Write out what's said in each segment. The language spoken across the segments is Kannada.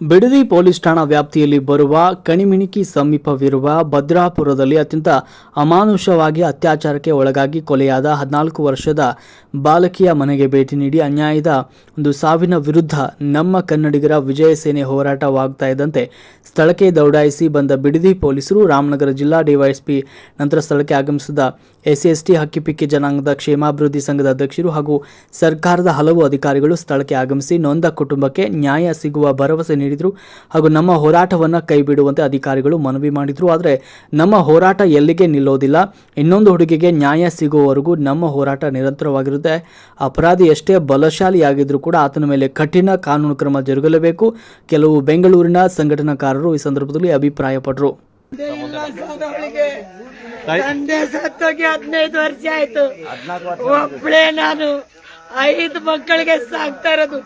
ಬಿಡದಿ ಪೊಲೀಸ್ ಠಾಣಾ ವ್ಯಾಪ್ತಿಯಲ್ಲಿ ಬರುವ ಕಣಿಮಿಣಿಕಿ ಸಮೀಪವಿರುವ ಭದ್ರಾಪುರದಲ್ಲಿ ಅತ್ಯಂತ ಅಮಾನುಷವಾಗಿ ಅತ್ಯಾಚಾರಕ್ಕೆ ಒಳಗಾಗಿ ಕೊಲೆಯಾದ ಹದಿನಾಲ್ಕು ವರ್ಷದ ಬಾಲಕಿಯ ಮನೆಗೆ ಭೇಟಿ ನೀಡಿ ಅನ್ಯಾಯದ ಒಂದು ಸಾವಿನ ವಿರುದ್ಧ ನಮ್ಮ ಕನ್ನಡಿಗರ ವಿಜಯ ಸೇನೆ ಹೋರಾಟವಾಗ್ತಾ ಇದ್ದಂತೆ ಸ್ಥಳಕ್ಕೆ ದೌಡಾಯಿಸಿ ಬಂದ ಬಿಡದಿ ಪೊಲೀಸರು ರಾಮನಗರ ಜಿಲ್ಲಾ ಡಿವೈಎಸ್ಪಿ ನಂತರ ಸ್ಥಳಕ್ಕೆ ಆಗಮಿಸಿದ ಎಸ್ಸಿ ಎಸ್ಟಿ ಹಕ್ಕಿಪಿಕ್ಕಿ ಜನಾಂಗದ ಕ್ಷೇಮಾಭಿವೃದ್ಧಿ ಸಂಘದ ಅಧ್ಯಕ್ಷರು ಹಾಗೂ ಸರ್ಕಾರದ ಹಲವು ಅಧಿಕಾರಿಗಳು ಸ್ಥಳಕ್ಕೆ ಆಗಮಿಸಿ ನೊಂದ ಕುಟುಂಬಕ್ಕೆ ನ್ಯಾಯ ಸಿಗುವ ಭರವಸೆ ನೀಡಿದರು ಹಾಗೂ ನಮ್ಮ ಹೋರಾಟವನ್ನು ಕೈಬಿಡುವಂತೆ ಅಧಿಕಾರಿಗಳು ಮನವಿ ಮಾಡಿದರು. ಆದರೆ ನಮ್ಮ ಹೋರಾಟ ಎಲ್ಲಿಗೆ ನಿಲ್ಲೋದಿಲ್ಲ? ಇನ್ನೊಂದು ಹುಡುಗಿಗೆ ನ್ಯಾಯ ಸಿಗುವವರೆಗೂ ನಮ್ಮ ಹೋರಾಟ ನಿರಂತರವಾಗಿರುತ್ತೆ. ಅಪರಾಧಿ ಎಷ್ಟೇ ಬಲಶಾಲಿಯಾಗಿದ್ದರೂ ಕೂಡ ಆತನ ಮೇಲೆ ಕಠಿಣ ಕಾನೂನು ಕ್ರಮ ಜರುಗಲೇಬೇಕು. ಕೆಲವು ಬೆಂಗಳೂರಿನ ಸಂಘಟನಾಕಾರರು ಈ ಸಂದರ್ಭದಲ್ಲಿ ಅಭಿಪ್ರಾಯಪಟ್ಟರು ಅವಳಿಗೆ ತಂದೆ ಸತ್ತೋಗಿ ಹದಿನೈದು ವರ್ಷ ಆಯ್ತು. ಒಬ್ಳೆ ನಾನು. ಐದು ಮಕ್ಕಳಿಗೆ ಸಾಕ್ತಾ ಇರೋದು.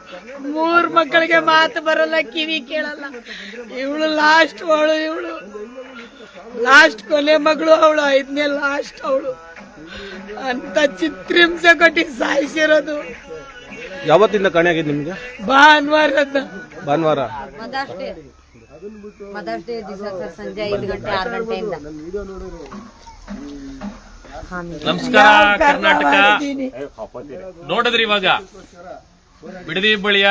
ಮೂರ್ ಮಕ್ಕಳಿಗೆ ಮಾತು ಬರಲ್ಲ ಕಿವಿ ಕೇಳಲ್ಲ. ಇವಳು ಲಾಸ್ಟ್ ಅವಳು ಇವಳು ಲಾಸ್ಟ್ ಕೊನೆ ಮಗಳು ಅವಳು ಐದನೇ ಲಾಸ್ಟ್ ಅವಳು. ಅಂತ ಚಿತ್ರಿಂಸೆ ಕೊಟ್ಟಿ ಸಾಯಿಸಿರೋದು. ಯಾವತ್ತಿಂದ ಕಾಣೆ ಆಗಿದೆ ನಿಮ್ಗೆ? ಭಾನುವಾರ. ಭಾನುವಾರ ಮದರ್ಸ್ ಡೇ ದಿವಸ ಸರ್ ಸಂಜೆ ಐದು ಗಂಟೆ ಆರು ಗಂಟೆಯಿಂದ. ನಮಸ್ಕಾರ ಕರ್ನಾಟಕ. ನೋಡಿದ್ರಿ ಇವಾಗ? ಬಿಡದಿ ಬಳಿಯ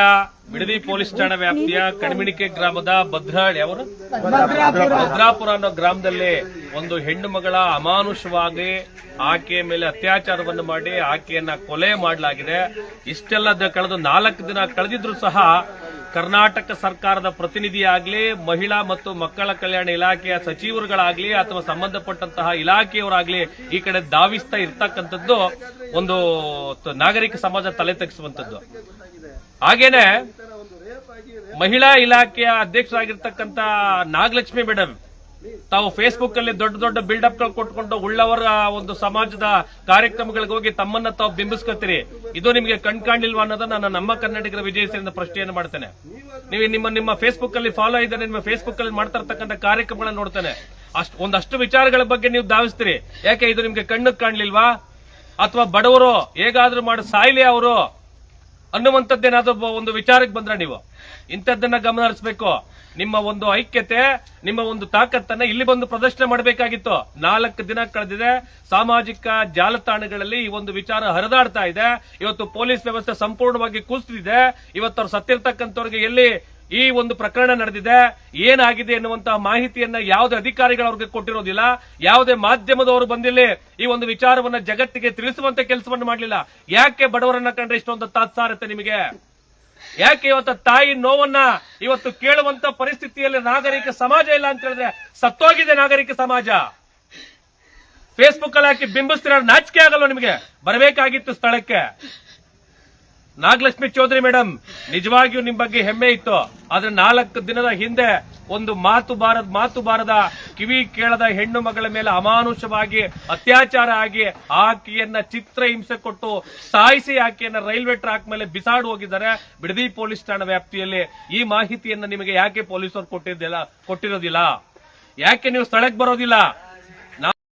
ಬಿಡದಿ ಪೊಲೀಸ್ ಠಾಣಾ ವ್ಯಾಪ್ತಿಯ ಕಣ್ಮಿಣಿಕೆ ಗ್ರಾಮದ ಭದ್ರಾಳಿ ಅವರು. ಭದ್ರಾಪುರ. ಅನ್ನೋ ಗ್ರಾಮದಲ್ಲಿ ಒಂದು ಹೆಣ್ಣು ಮಗಳ ಅಮಾನುಷವಾಗಿ ಆಕೆಯ ಮೇಲೆ ಅತ್ಯಾಚಾರವನ್ನು ಮಾಡಿ ಆಕೆಯನ್ನ ಕೊಲೆ ಮಾಡಲಾಗಿದೆ. ಇಷ್ಟೆಲ್ಲ ಕಳೆದು ನಾಲ್ಕು ದಿನ ಕಳೆದಿದ್ರು ಸಹ ಕರ್ನಾಟಕ ಸರ್ಕಾರದ ಪ್ರತಿನಿಧಿಯಾಗಲಿ ಮಹಿಳಾ ಮತ್ತು ಮಕ್ಕಳ ಕಲ್ಯಾಣ ಇಲಾಖೆಯ ಸಚಿವರುಗಳಾಗಲಿ ಅಥವಾ ಸಂಬಂಧಪಟ್ಟಂತಹ ಇಲಾಖೆಯವರಾಗಲಿ ಈ ಕಡೆ ಧಾವಿಸ್ತಾ ಇರ್ತಕ್ಕಂಥದ್ದು ಒಂದು ನಾಗರಿಕ ಸಮಾಜ ತಲೆ ತಗ್ಗಿಸುವಂಥದ್ದು ಹಾಗೇನೆ ಮಹಿಳಾ ಇಲಾಖೆಯ ಅಧ್ಯಕ್ಷರಾಗಿರ್ತಕ್ಕಂಥ ನಾಗಲಕ್ಷ್ಮಿ ಮೇಡಮ್ ತಾವು ಫೇಸ್ಬುಕ್ ಅಲ್ಲಿ ದೊಡ್ಡ ದೊಡ್ಡ ಬಿಲ್ಡಪ್ಗಳು ಕೊಟ್ಕೊಂಡು ಉಳ್ಳವರ ಒಂದು ಸಮಾಜದ ಕಾರ್ಯಕ್ರಮಗಳಿಗೆ ಹೋಗಿ ತಮ್ಮನ್ನ ತಾವು ಬಿಂಬಿಸ್ಕೊತೀರಿ. ಇದು ನಿಮಗೆ ಕಣ್ ಕಾಣಿಲ್ವಾ ಅನ್ನೋದನ್ನ ನಾನು ನಮ್ಮ ಕರ್ನಾಟಕದ ವಿಜಯ ಪ್ರಶ್ನೆಯನ್ನ ಮಾಡ್ತೇನೆ. ನೀವು ನಿಮ್ಮ ನಿಮ್ಮ ಫೇಸ್ಬುಕ್ ಅಲ್ಲಿ ಫಾಲೋ ಇದ್ದಾರೆ ನಿಮ್ಮ ಫೇಸ್ಬುಕ್ ಅಲ್ಲಿ ಮಾಡ್ತಾ ಇರ್ತಕ್ಕಂಥ ಕಾರ್ಯಕ್ರಮಗಳನ್ನ ನೋಡ್ತೇನೆ. ಅಷ್ಟು, ಒಂದಷ್ಟು ವಿಚಾರಗಳ ಬಗ್ಗೆ ನೀವು ಧಾವಿಸ್ತೀರಿ. ಯಾಕೆ ಇದು ನಿಮ್ಗೆ ಕಣ್ಣು ಕಾಣ್ಲಿಲ್ವಾ? ಅಥವಾ ಬಡವರು ಹೇಗಾದ್ರೂ ಮಾಡಿ ಸಾಯ್ಲಿ ಅವರು ಅನ್ನುವಂಥದ್ದೇನಾದ್ರೂ ಒಂದು ವಿಚಾರಕ್ಕೆ ಬಂದ್ರ ನೀವು? ಇಂಥದ್ದನ್ನ ಗಮನ ಹರಿಸಬೇಕು. ನಿಮ್ಮ ಒಂದು ಐಕ್ಯತೆ, ನಿಮ್ಮ ಒಂದು ತಾಕತ್ತನ್ನ ಇಲ್ಲಿ ಬಂದು ಪ್ರದರ್ಶನ ಮಾಡಬೇಕಾಗಿತ್ತು. ನಾಲ್ಕು ದಿನ ಕಳೆದಿದೆ. ಸಾಮಾಜಿಕ ಜಾಲತಾಣಗಳಲ್ಲಿ ಈ ಒಂದು ವಿಚಾರ ಹರಿದಾಡ್ತಾ ಇದೆ. ಇವತ್ತು ಪೊಲೀಸ್ ವ್ಯವಸ್ಥೆ ಸಂಪೂರ್ಣವಾಗಿ ಕುಸಿದಿದೆ. ಇವತ್ತು ಅವ್ರು ಸತ್ತಿರ್ತಕ್ಕಂಥವ್ರಿಗೆ ಎಲ್ಲಿ ಈ ಒಂದು ಪ್ರಕರಣ ನಡೆದಿದೆ, ಏನಾಗಿದೆ ಎನ್ನುವಂತಹ ಮಾಹಿತಿಯನ್ನ ಯಾವುದೇ ಅಧಿಕಾರಿಗಳು ಅವ್ರಿಗೆ ಕೊಟ್ಟಿರೋದಿಲ್ಲ. ಯಾವುದೇ ಮಾಧ್ಯಮದವರು ಬಂದಿಲ್ಲಿ ಈ ಒಂದು ವಿಚಾರವನ್ನ ಜಗತ್ತಿಗೆ ತಿಳಿಸುವಂತ ಕೆಲಸವನ್ನು ಮಾಡಲಿಲ್ಲ. ಯಾಕೆ ಬಡವರನ್ನ ಕಂಡ್ರೆ ಇಷ್ಟೊಂದು ತಾತ್ಸಾರತೆ ನಿಮಗೆ? ಯಾಕೆ ಇವತ್ತು ತಾಯಿ ನೋವನ್ನ ಇವತ್ತು ಕೇಳುವಂತ ಪರಿಸ್ಥಿತಿಯಲ್ಲಿ ನಾಗರಿಕ ಸಮಾಜ ಇಲ್ಲ ಅಂತ ಹೇಳಿದ್ರೆ ಸತ್ತೋಗಿದೆ ನಾಗರಿಕ ಸಮಾಜ. ಫೇಸ್ಬುಕ್ ಅಲ್ಲಿ ಹಾಕಿ ಬಿಂಬಿಸ್ತಿರೋ ನಾಚಿಕೆ ಆಗಲ್ವ ನಿಮಗೆ? ಬರಬೇಕಾಗಿತ್ತು ಸ್ಥಳಕ್ಕೆ. ನಾಗಲಕ್ಷ್ಮಿ ಚೌಧರಿ ಮೇಡಮ್ ನಿಜವಾಗಿಯೂ ನಿಮ್ ಬಗ್ಗೆ ಹೆಮ್ಮೆ ಇತ್ತು. ಆದ್ರೆ ನಾಲ್ಕು ದಿನದ ಹಿಂದೆ ಒಂದು ಮಾತು ಬಾರದ ಮಾತು ಬಾರದ ಕಿವಿ ಕೇಳದ ಹೆಣ್ಣು ಮಗಳ ಮೇಲೆ ಅಮಾನುಷವಾಗಿ ಅತ್ಯಾಚಾರ ಆಗಿ ಆಕೆಯನ್ನ ಚಿತ್ರ ಹಿಂಸೆ ಕೊಟ್ಟು ಸಾಯಿಸಿ ಆಕೆಯನ್ನ ರೈಲ್ವೆ ಟ್ರ್ಯಾಕ್ ಮೇಲೆ ಬಿಸಾಡು ಹೋಗಿದ್ದಾರೆ. ಬಿಡದಿ ಪೊಲೀಸ್ ಠಾಣಾ ವ್ಯಾಪ್ತಿಯಲ್ಲಿ ಈ ಮಾಹಿತಿಯನ್ನ ನಿಮಗೆ ಯಾಕೆ ಪೊಲೀಸರು ಕೊಟ್ಟಿದ್ದಿಲ್ಲ ಕೊಟ್ಟಿರೋದಿಲ್ಲ? ಯಾಕೆ ನೀವು ಸ್ಥಳಕ್ಕೆ ಬರೋದಿಲ್ಲ?